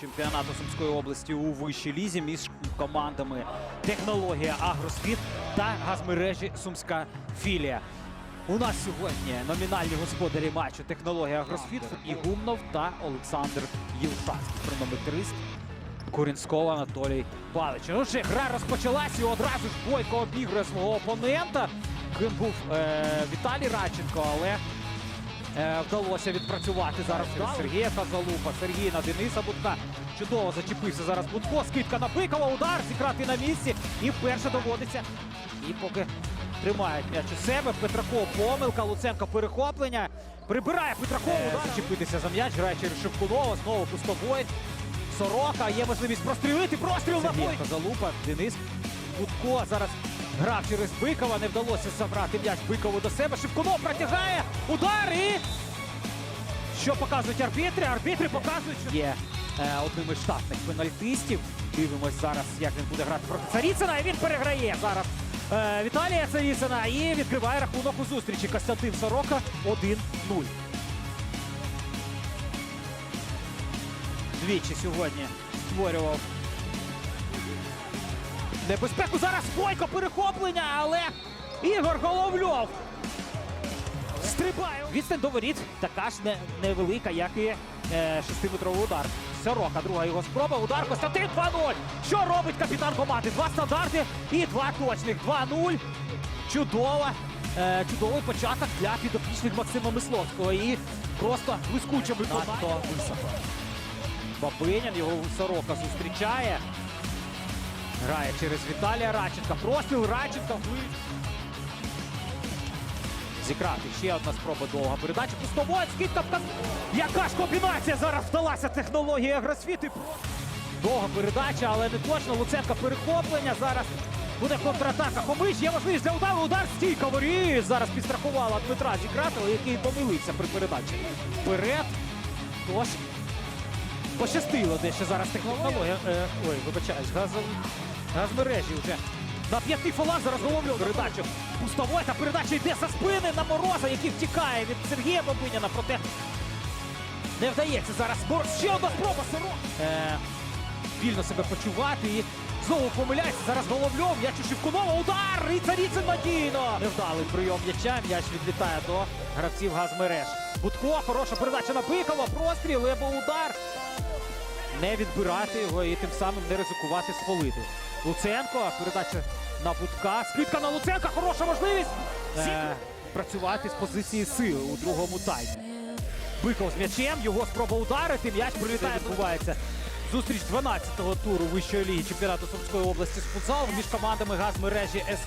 чемпіонату Сумської області у вищій лізі між командами Технологія Агросвіт та газмережі Сумська філія. У нас сьогодні номінальні господарі матчу Технологія Агросвіт і Гумнов та Олександр Єлшанський, хронометрист Курінського Анатолій Павлович. Ну ще гра розпочалась і одразу ж Бойко обігрує свого опонента. Ким був е, Віталій Радченко, але вдалося відпрацювати зараз через Сергія Тазалупа. Сергій на Дениса Будка. Чудово зачепився зараз Будко. Скидка на Бикова, удар зіграти на місці. І вперше доводиться. І поки тримають м'яч у себе. Петраков помилка, Луценко перехоплення. Прибирає Петраков удар. Зачепитися за м'яч, грає через Шевкунова, знову пустобой. Сорока, є можливість прострілити. Простріл на бой. Залупа, Денис Будко зараз грав через Бикова. Не вдалося забрати м'яч Бикову до себе. Шевкунов протягає. Удар і. Що показують арбітри? Арбітри показують, що є е, одним із штатних пенальтистів. Дивимось зараз, як він буде грати проти Царіцина. І він переграє зараз е, Віталія Царіцина і відкриває рахунок у зустрічі. Костянтин Сорока 1-0. Двічі сьогодні створював небезпеку. Зараз Бойко перехоплення, але Ігор Головльов стрибає. Відстань до воріт така ж не, невелика, як і е, шестиметровий удар. Сорока, друга його спроба. Удар Костянтин 2-0. Що робить капітан команди? Два стандарти і два точних. 2-0. Чудово. Е, чудовий початок для підопічних Максима Мисловського. І просто блискуче виконання. Бабинін, його Сорока зустрічає. Грає через Віталія Радченка. Простріл Радченка. Зіграти ще одна спроба довга передача. Пустовой, скидка Яка ж комбінація зараз вдалася технологія Агросвіти. Довга передача, але не точно. Луценка перехоплення. Зараз буде контратака. Хомич, є можливість для удару. Удар стійка воріт. Зараз підстрахувала Дмитра Зікратова, який помилився при передачі. Вперед. Тож пощастило дещо зараз технологія. Е, ой, вибачаюсь, газов... газмережі вже. На п'яти фолах зараз головлю передачу. Пустовой та передача йде за спини на Мороза, який втікає від Сергія Бабиняна. Проте не вдається зараз. Мороз. Ще одна спроба Сиро. Е, вільно себе почувати і знову помиляється. Зараз головльов. М'яч у Шевкунова. Удар! І Царіцин надійно. Невдалий прийом м'яча. М'яч відлітає до гравців газмереж. Будко, хороша передача на Бикова. Простріл, або удар. Не відбирати його і тим самим не ризикувати спалити. Луценко, передача на Будка. Скидка на Луценка, хороша можливість е, працювати з позиції сили у другому таймі. Биков з м'ячем, його спроба ударити, м'яч прилітає, відбувається. Зустріч 12-го туру вищої ліги чемпіонату Сумської області з футзалу між командами газмережі С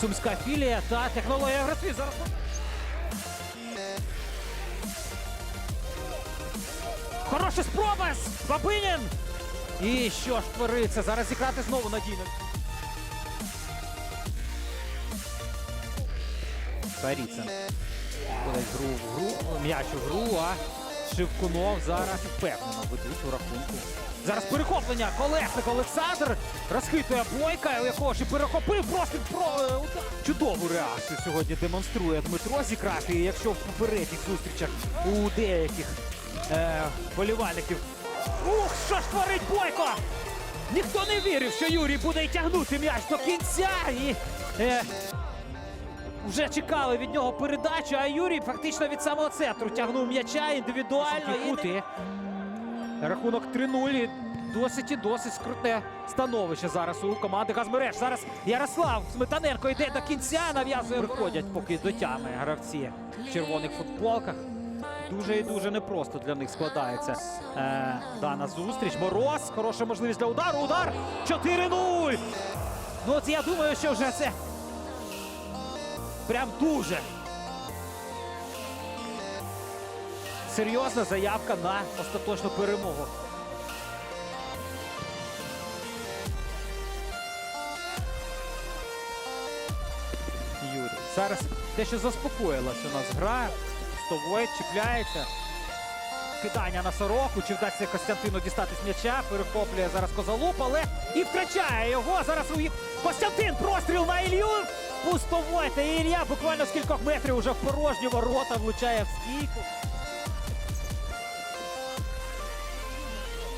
Сумська філія та технологія Агросвіт. Зараз Хороша спроба! Бабинін! І що ж твориться? Зараз зіграти знову надійно. Царіцин. Подать гру в гру, м'яч у гру, а Шевкунов зараз впевнено ведуть у рахунку. Зараз перехоплення. Колесник Олександр розхитує бойка, якого ж і перехопив просто про е, чудову реакцію сьогодні демонструє Дмитро зіграти. І якщо в попередніх зустрічах у деяких е, болівальників. Ух, що ж творить Бойко! Ніхто не вірив, що Юрій буде тягнути м'яч до кінця. І е, вже чекали від нього передачу, а Юрій фактично від самого центру тягнув м'яча індивідуально. І Рахунок 3-0. Досить і досить скруте становище зараз у команди Газмереж. Зараз Ярослав Сметаненко йде до кінця, нав'язує. Виходять поки до тями гравці в червоних футболках. Дуже і дуже непросто для них складається е, дана зустріч. Мороз, хороша можливість для удару. Удар 4-0. Ну от я думаю, що вже це прям дуже серйозна заявка на остаточну перемогу. Юрій. Зараз те, що заспокоїлась у нас гра. Стовой чіпляється. Кидання на сороку. Чи вдасться Костянтину дістати з м'яча? Перехоплює зараз Козалуп, але і втрачає його. Зараз у Костянтин простріл на Ілью. Пустовой та Ілля буквально з кількох метрів уже в порожні ворота влучає в стійку.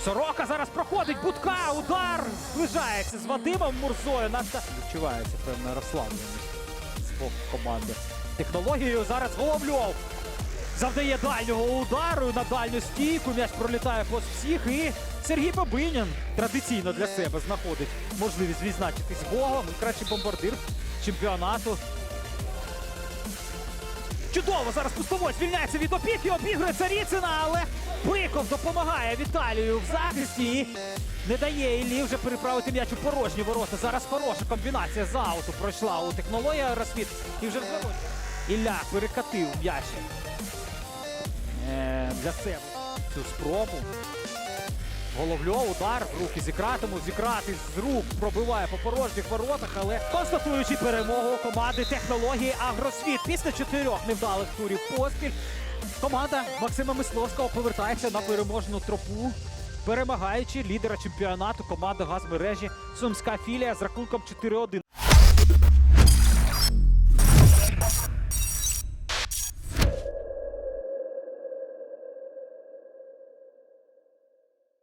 Сорока зараз проходить будка, удар зближається з Вадимом Мурзою. Наста відчувається певна розслабленість з боку команди. Технологією зараз Головльов завдає дальнього удару на дальню стійку. М'яч пролітає повз всіх. І Сергій Бабинін традиційно для себе знаходить можливість відзначитись голом. І кращий бомбардир чемпіонату. Чудово! Зараз пустовой звільняється від опіки, обігрує Царіцина, але Биков допомагає Віталію в захисті і не дає Іллі вже переправити м'яч у порожні ворота. Зараз хороша комбінація з ауту пройшла у технології Аеросвіт і вже в. Ілля перекатив м'яч для себе цю спробу. Головльов, удар, в руки зікратиму, зікрати з рук пробиває по порожніх воротах, але констатуючи перемогу команди технології Агросвіт після чотирьох невдалих турів поспіль. Команда Максима Мисловського повертається на переможну тропу, перемагаючи лідера чемпіонату команди газмережі Сумська філія з рахунком 4-1.